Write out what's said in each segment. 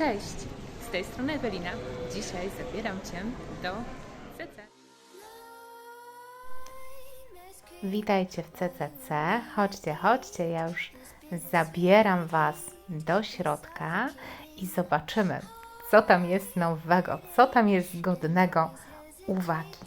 Cześć, z tej strony Ewelina. Dzisiaj zabieram Cię do CC. Witajcie w CCC. Chodźcie, chodźcie, ja już zabieram Was do środka i zobaczymy, co tam jest nowego, co tam jest godnego uwagi.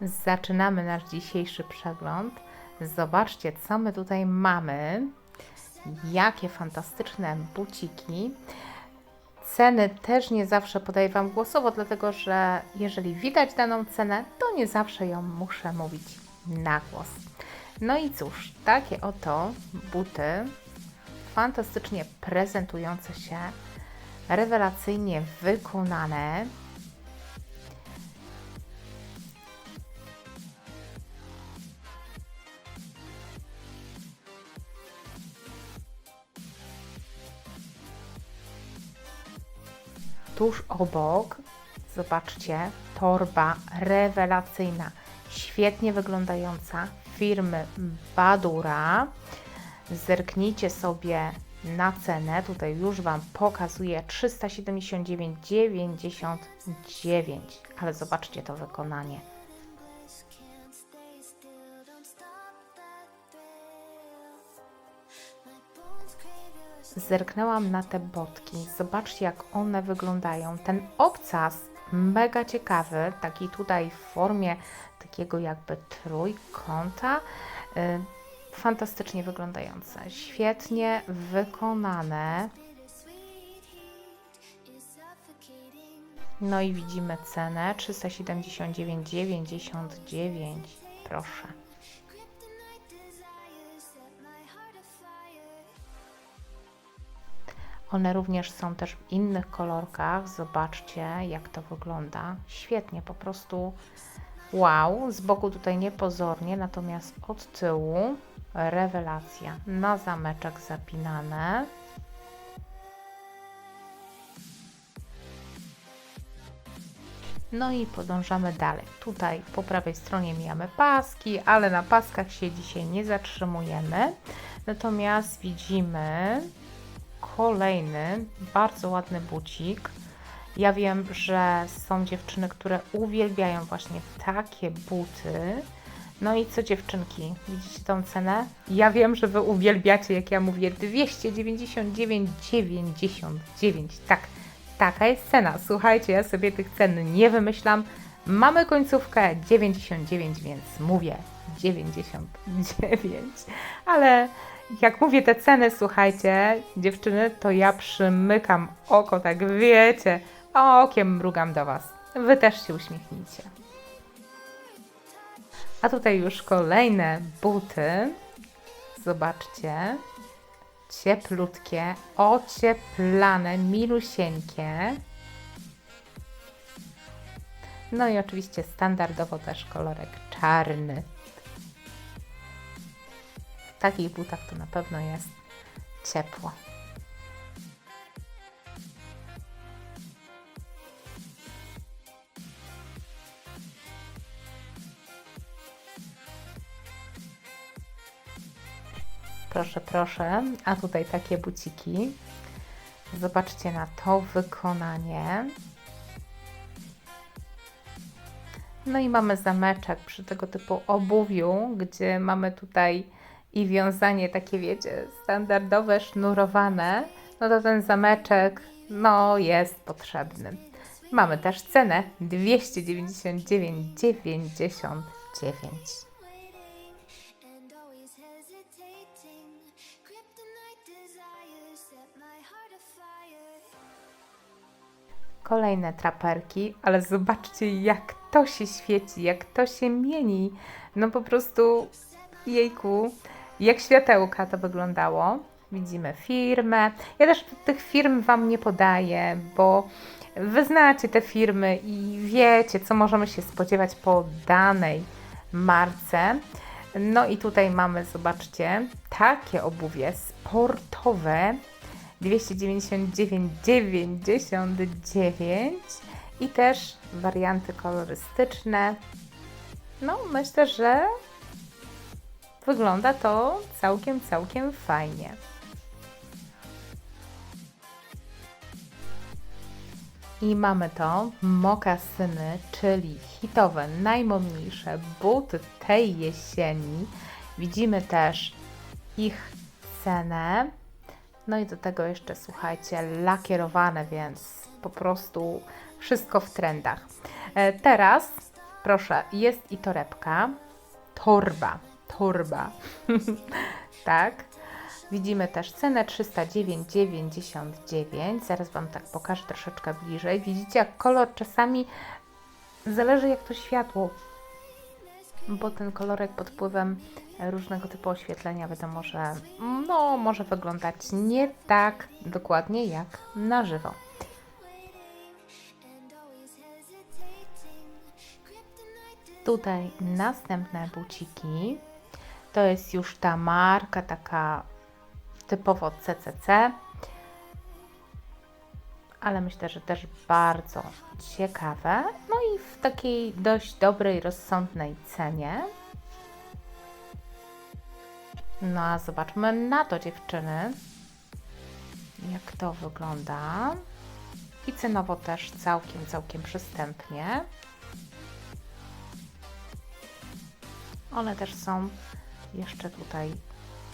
Zaczynamy nasz dzisiejszy przegląd. Zobaczcie, co my tutaj mamy. Jakie fantastyczne buciki. Ceny też nie zawsze podaję Wam głosowo, dlatego że jeżeli widać daną cenę, to nie zawsze ją muszę mówić na głos. No i cóż, takie oto buty, fantastycznie prezentujące się, rewelacyjnie wykonane. Tuż obok, zobaczcie, torba rewelacyjna, świetnie wyglądająca firmy Badura. Zerknijcie sobie na cenę. Tutaj już Wam pokazuję 379,99. Ale zobaczcie to wykonanie. Zerknęłam na te botki. Zobaczcie, jak one wyglądają. Ten obcas mega ciekawy, taki tutaj w formie takiego jakby trójkąta. Y, fantastycznie wyglądające, świetnie wykonane. No i widzimy cenę 379,99. Proszę. One również są też w innych kolorkach. Zobaczcie, jak to wygląda. Świetnie, po prostu wow. Z boku tutaj niepozornie, natomiast od tyłu rewelacja. Na zameczek zapinane. No i podążamy dalej. Tutaj po prawej stronie mijamy paski, ale na paskach się dzisiaj nie zatrzymujemy. Natomiast widzimy kolejny bardzo ładny bucik. Ja wiem, że są dziewczyny, które uwielbiają właśnie takie buty. No i co dziewczynki, widzicie tą cenę? Ja wiem, że Wy uwielbiacie, jak ja mówię, 299,99. Tak, taka jest cena. Słuchajcie, ja sobie tych cen nie wymyślam. Mamy końcówkę 99, więc mówię 99. Ale jak mówię te ceny, słuchajcie, dziewczyny, to ja przymykam oko, tak wiecie, okiem mrugam do Was. Wy też się uśmiechnijcie. A tutaj już kolejne buty. Zobaczcie. Cieplutkie, ocieplane, milusieńkie. No i oczywiście standardowo też kolorek czarny. W takich butach to na pewno jest ciepło. Proszę, proszę. A tutaj takie buciki. Zobaczcie na to wykonanie. No i mamy zameczek przy tego typu obuwiu, gdzie mamy tutaj i wiązanie takie, wiecie, standardowe, sznurowane. No to ten zameczek, no, jest potrzebny. Mamy też cenę 299,99. and always hesitating. Kryptonite desires set my heart afire. Kolejne traperki, ale zobaczcie, jak to się świeci, jak to się mieni. No po prostu, jejku, jak światełka to wyglądało. Widzimy firmę. Ja też tych firm Wam nie podaję, bo Wy znacie te firmy i wiecie, co możemy się spodziewać po danej marce. No i tutaj mamy, zobaczcie, takie obuwie sportowe 299,99 i też warianty kolorystyczne. No, myślę, że wygląda to całkiem, całkiem fajnie. I mamy to mokasyny, czyli hitowe, najmodniejsze buty tej jesieni. Widzimy też ich cenę. No i do tego jeszcze, słuchajcie, lakierowane, więc po prostu wszystko w trendach. E, Teraz, proszę, jest i torebka, torba, torba, tak. Widzimy też cenę 309,99. Zaraz Wam tak pokażę troszeczkę bliżej. Widzicie, jak kolor czasami zależy jak to światło, bo ten kolorek pod wpływem różnego typu oświetlenia wiadomo, że no, może wyglądać nie tak dokładnie jak na żywo. Tutaj następne buciki. To jest już ta marka taka typowo CCC. Ale myślę, że też bardzo ciekawe. No i w takiej dość dobrej, rozsądnej cenie. No a zobaczmy na to dziewczyny. Jak to wygląda. I cenowo też całkiem, całkiem przystępnie. One też są jeszcze tutaj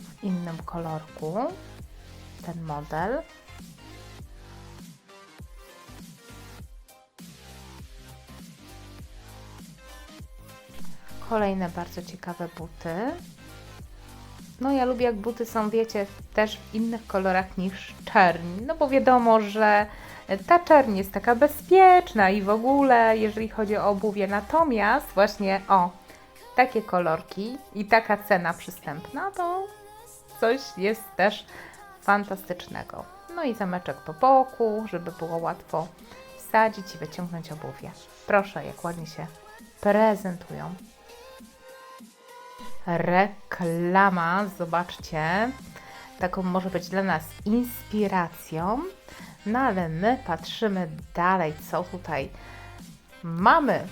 w innym kolorku. Ten model. Kolejne bardzo ciekawe buty. No ja lubię jak buty są, wiecie, też w innych kolorach niż czerń. No bo wiadomo, że ta czerń jest taka bezpieczna i w ogóle, jeżeli chodzi o obuwie. Natomiast właśnie, o, takie kolorki i taka cena przystępna, to coś jest też fantastycznego. No i zameczek po boku, żeby było łatwo wsadzić i wyciągnąć obuwie. Proszę, jak ładnie się prezentują. Reklama, zobaczcie, taką może być dla nas inspiracją. No ale my patrzymy dalej, co tutaj mamy.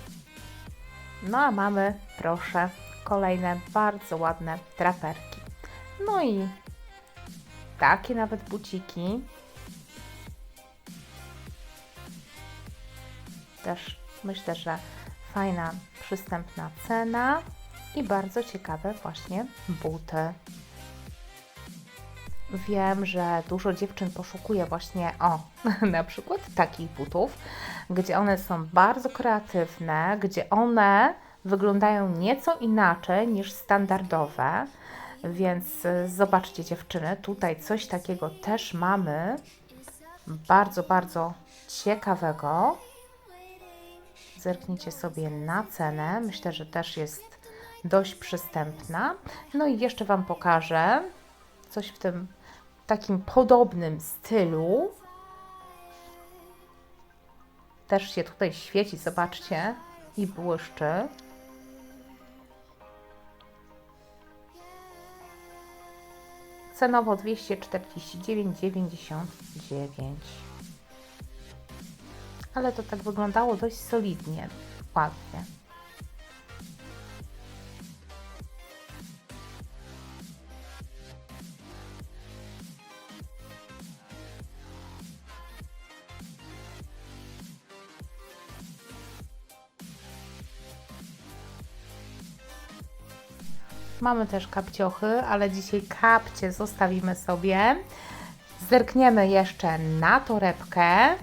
No a mamy, proszę, kolejne bardzo ładne traperki. No i takie nawet buciki. Też myślę, że fajna, przystępna cena i bardzo ciekawe właśnie buty. Wiem, że dużo dziewczyn poszukuje właśnie o na przykład takich butów, gdzie one są bardzo kreatywne, gdzie one wyglądają nieco inaczej niż standardowe. Więc y, zobaczcie dziewczyny, tutaj coś takiego też mamy. Bardzo, bardzo ciekawego. Zerknijcie sobie na cenę. Myślę, że też jest dość przystępna. No i jeszcze Wam pokażę coś w tym takim podobnym stylu. Też się tutaj świeci, zobaczcie, i błyszczy. Cenowo 249,99. Ale to tak wyglądało dość solidnie, ładnie. Mamy też kapciochy, ale dzisiaj kapcie zostawimy sobie. Zerkniemy jeszcze na torebkę.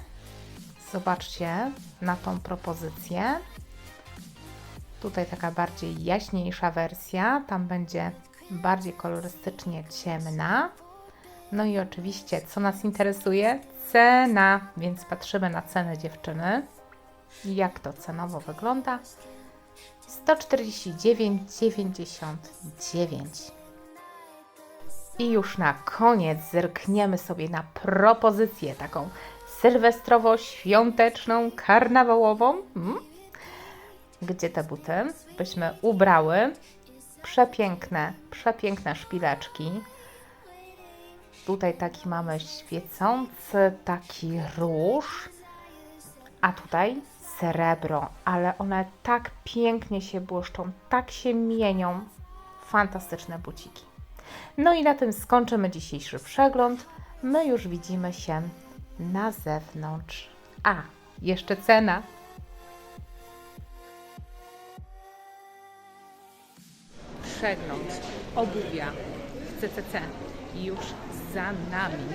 Zobaczcie na tą propozycję. Tutaj taka bardziej jaśniejsza wersja, tam będzie bardziej kolorystycznie ciemna. No i oczywiście, co nas interesuje? Cena, więc patrzymy na cenę dziewczyny. Jak to cenowo wygląda? 149,99. I już na koniec zerkniemy sobie na propozycję taką sylwestrowo-świąteczną, karnawałową. Mm? Gdzie te buty byśmy ubrały? Przepiękne, przepiękne szpileczki. Tutaj taki mamy świecący taki róż, a tutaj srebro, ale one tak pięknie się błyszczą, tak się mienią. fantastyczne buciki. No i na tym skończymy dzisiejszy przegląd. My już widzimy się na zewnątrz. A, jeszcze cena. Przegląd obuwia w CCC już za nami.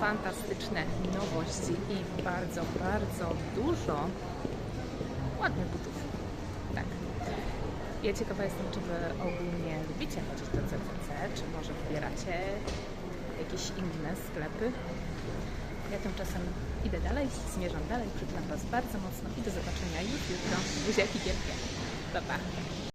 Fantastyczne nowości i bardzo, bardzo dużo ładnych butów. Tak. Ja ciekawa jestem, czy Wy ogólnie lubicie chodzić do CCC, czy może wybieracie jakieś inne sklepy. Ja tymczasem idę dalej, zmierzam dalej, przytulam Was bardzo mocno i do zobaczenia już jutro. Buziaki wielkie. Pa, pa.